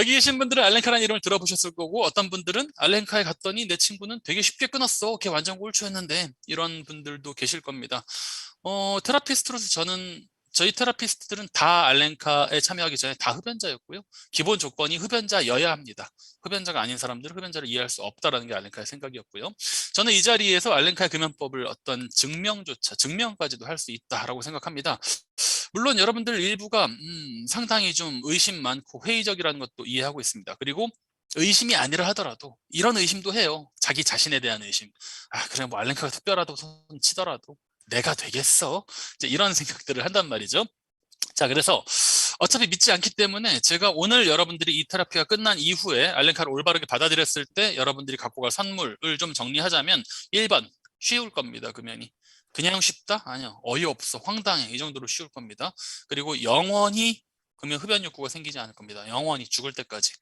여기 계신 분들은 알렌카라는 이름을 들어보셨을 거고 어떤 분들은 알렌카에 갔더니 내 친구는 되게 쉽게 끊었어. 걔 완전 꼴초였는데 이런 분들도 계실 겁니다. 어, 테라피스트로서 저는 저희 테라피스트들은 다 알렌카에 참여하기 전에 다 흡연자였고요. 기본 조건이 흡연자여야 합니다. 흡연자가 아닌 사람들은 흡연자를 이해할 수 없다라는 게 알렌카의 생각이었고요. 저는 이 자리에서 알렌카의 금연법을 어떤 증명조차 증명까지도 할 수 있다라고 생각합니다. 물론 여러분들 일부가 음, 상당히 좀 의심 많고 회의적이라는 것도 이해하고 있습니다. 그리고 의심이 아니라 하더라도 이런 의심도 해요. 자기 자신에 대한 의심. 아 그래 뭐 알렌카가 특별하다고 손 치더라도 내가 되겠어? 이제 이런 생각들을 한단 말이죠. 자 그래서 어차피 믿지 않기 때문에 제가 오늘 여러분들이 이 테라피가 끝난 이후에 알렌카를 올바르게 받아들였을 때 여러분들이 갖고 갈 선물을 좀 정리하자면 1번 쉬울 겁니다 금연이 그냥 쉽다? 아니요 어이없어 황당해 이 정도로 쉬울 겁니다 그리고 영원히 금연 흡연 욕구가 생기지 않을 겁니다 영원히 죽을 때까지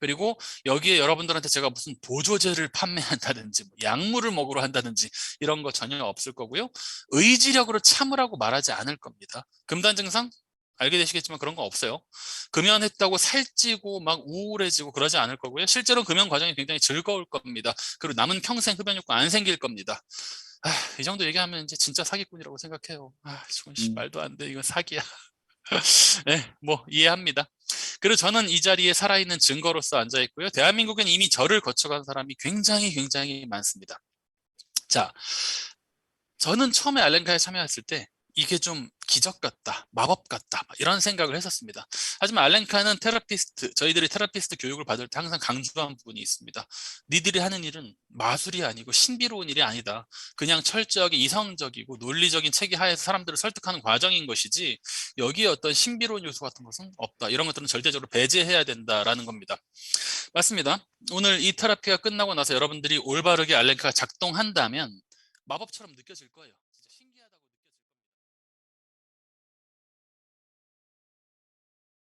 그리고 여기에 여러분들한테 제가 무슨 보조제를 판매한다든지 뭐 약물을 먹으러 한다든지 이런 거 전혀 없을 거고요 의지력으로 참으라고 말하지 않을 겁니다 금단 증상 알게 되시겠지만 그런 거 없어요. 금연했다고 살찌고 막 우울해지고 그러지 않을 거고요. 실제로 금연 과정이 굉장히 즐거울 겁니다. 그리고 남은 평생 흡연 욕구 안 생길 겁니다. 아, 이 정도 얘기하면 이제 진짜 사기꾼이라고 생각해요. 아, 이건 씨, 음. 말도 안 돼. 이건 사기야. 네, 뭐 이해합니다. 그리고 저는 이 자리에 살아있는 증거로서 앉아 있고요. 대한민국엔 이미 저를 거쳐간 사람이 굉장히 굉장히 많습니다. 자, 저는 처음에 알렌카에 참여했을 때 이게 좀 기적 같다, 마법 같다 막 이런 생각을 했었습니다. 하지만 알렌카는 테라피스트, 저희들이 테라피스트 교육을 받을 때 항상 강조한 부분이 있습니다. 니들이 하는 일은 마술이 아니고 신비로운 일이 아니다. 그냥 철저하게 이성적이고 논리적인 체계 하에서 사람들을 설득하는 과정인 것이지 여기에 어떤 신비로운 요소 같은 것은 없다. 이런 것들은 절대적으로 배제해야 된다라는 겁니다. 맞습니다. 오늘 이 테라피가 끝나고 나서 여러분들이 올바르게 알렌카가 작동한다면 마법처럼 느껴질 거예요.